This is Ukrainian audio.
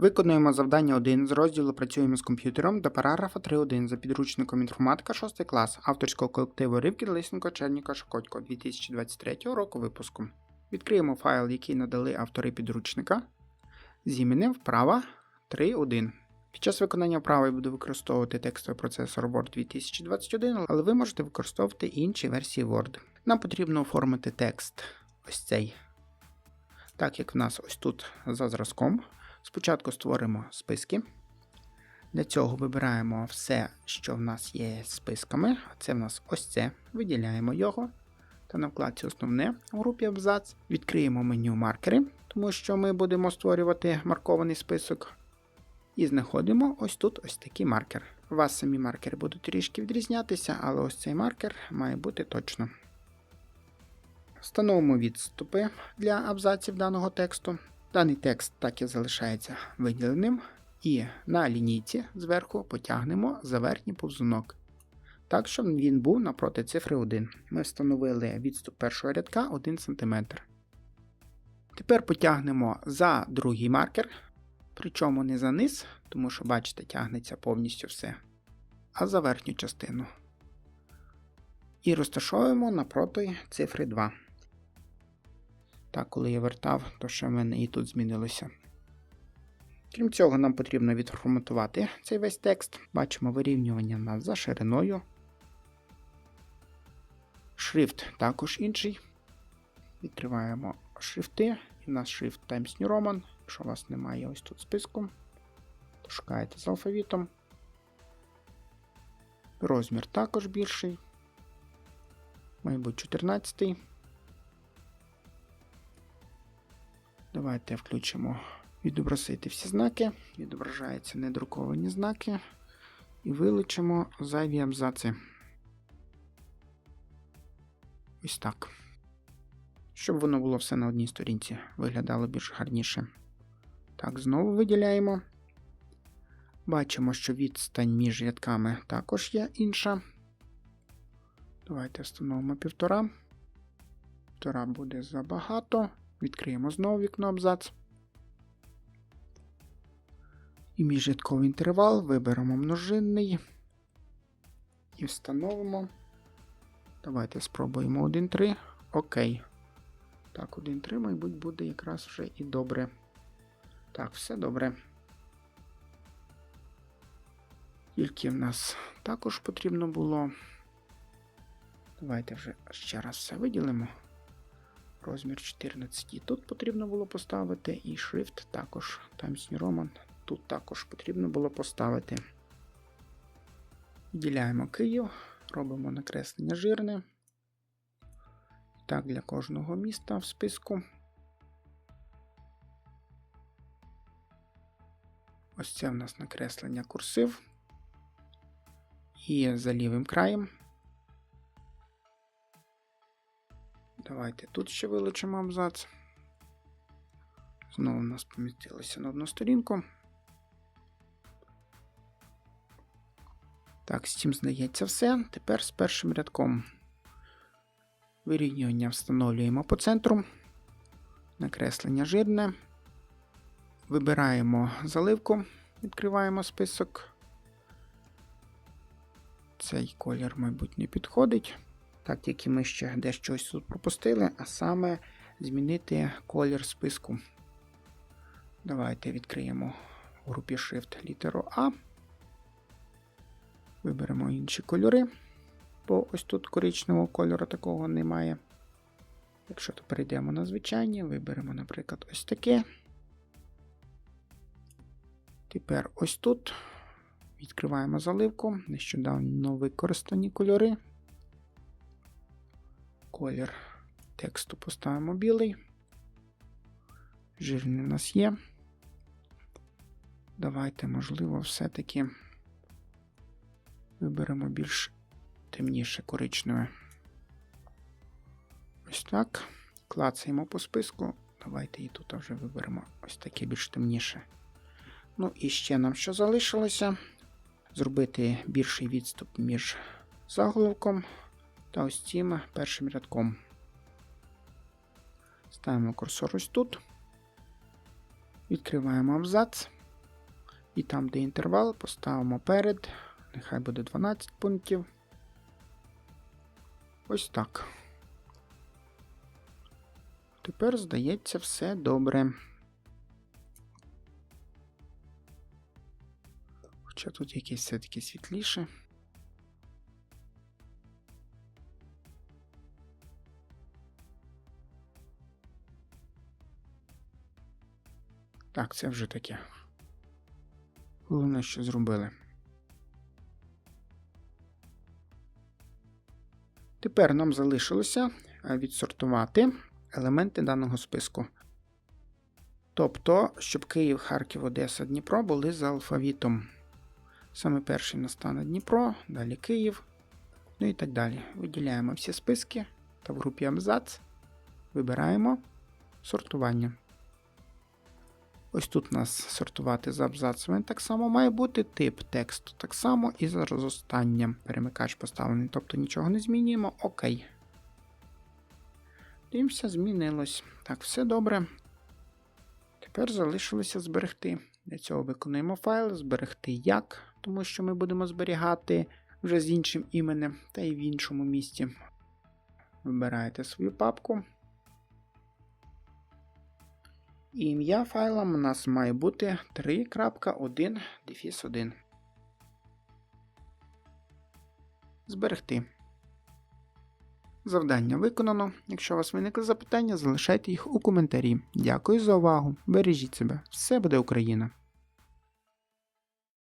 Виконуємо завдання 1 з розділу Працюємо з комп'ютером до параграфа 3.1 за підручником інформатика 6 клас авторського колективу Ривки Лисенко Черніка Шокотько 2023 року випуску. Відкриємо файл, який надали автори підручника з іменем вправа 3.1. Під час виконання вправи я буду використовувати текстовий процесор Word 2021, але ви можете використовувати інші версії Word. Нам потрібно оформити текст ось цей. Так як в нас ось тут за зразком. Спочатку створимо списки. Для цього вибираємо все, що в нас є списками. Це в нас ось це. Виділяємо його. Та на вкладці Основне у групі Абзац. Відкриємо меню маркери, тому що ми будемо створювати маркований список. І знаходимо ось тут ось такий маркер. У вас самі маркери будуть трішки відрізнятися, але ось цей маркер має бути точно. Встановимо відступи для абзаців даного тексту. Даний текст так і залишається виділеним. І на лінійці зверху потягнемо за верхній повзунок. Так, щоб він був напроти цифри 1. Ми встановили відступ першого рядка 1 см. Tепер потягнемо за другий маркер. Причому не за низ, тому що, бачите, тягнеться повністю все. А за верхню частину. І розташовуємо напроти цифри 2. Так, коли я вертав, то що в мене і тут змінилося. Крім цього, нам потрібно відформатувати цей весь текст. Бачимо вирівнювання нас за шириною. Шрифт також інший. Відкриваємо шрифти. І в нас шрифт Times New Roman. Якщо у вас немає ось тут списку, то шукаєте з алфавітом. Розмір також більший. Мабуть, 14. Давайте включимо відобразити всі знаки. Відображаються недруковані знаки. І вилучимо зайві абзаци. Ось так. Щоб воно було все на одній сторінці, виглядало більш гарніше. Так, знову виділяємо. Бачимо, що відстань між рядками також є інша. Давайте встановимо півтора. Півтора буде забагато. Відкриємо знову вікно абзац. І міжрядковий інтервал виберемо множинний. І встановимо. Давайте спробуємо 1,3. Окей. Так, 1,3, мабуть, буде якраз вже і добре. Так, все добре. Тільки в нас також потрібно було. Давайте вже ще раз все виділимо. Розмір 14. І тут потрібно було поставити, і шрифт також. Times New Roman. Тут також потрібно було поставити. Виділяємо Київ, робимо накреслення жирне. Так, для кожного міста в списку. Ось це в нас накреслення курсив. І за лівим краєм. Давайте тут ще вилучимо абзац. Знову у нас помістилося на одну сторінку. Так, з цим здається все. Тепер з першим рядком. Вирівнювання встановлюємо по центру. Накреслення жирне. Вибираємо заливку, відкриваємо список. Цей колір, мабуть, не підходить. Так, тільки ми ще дещо ось тут пропустили, а саме змінити колір списку. Давайте відкриємо в групі Shift літеру А. Виберемо інші кольори, бо ось тут коричневого кольору такого немає. Якщо то перейдемо на звичайні, виберемо, наприклад, ось таке. Тепер ось тут відкриваємо заливку, нещодавно використані кольори. Колір тексту поставимо білий. Жирний у нас є. Давайте, можливо, все-таки виберемо більш темніше коричневе. Ось так. Клацаємо по списку. Давайте і тут вже виберемо ось таке більш темніше. Ну і ще нам що залишилося? Зробити більший відступ між заголовком та ось цим першим рядком. Ставимо курсор ось тут. Відкриваємо абзац. І там, де інтервал, поставимо перед. Нехай буде 12 пунктів. Ось так. Тепер, здається, все добре. Хоча тут якесь все-таки світліше. Так, це вже таке. Головне, що зробили. Тепер нам залишилося е, відсортувати елементи даного списку. Тобто, щоб Київ, Харків, Одеса, Дніпро були за алфавітом. Саме перший настане Дніпро, далі Київ, ну і так далі. Виділяємо всі списки та в групі Абзац вибираємо сортування. Ось тут нас сортувати за абзацами так само має бути тип тексту, так само і за розостанням. Перемикач поставлений, тобто нічого не змінюємо. Окей. Дивимося, змінилось. Так, все добре. Тепер залишилося зберегти. Для цього виконуємо файл, зберегти як, тому що ми будемо зберігати вже з іншим іменем та і в іншому місці. Вибираєте свою папку. І ім'я файлом у нас має бути 3.1 дефіс 1. Зберегти. Завдання виконано. Якщо у вас виникли запитання, залишайте їх у коментарі. Дякую за увагу. Бережіть себе. Все буде Україна!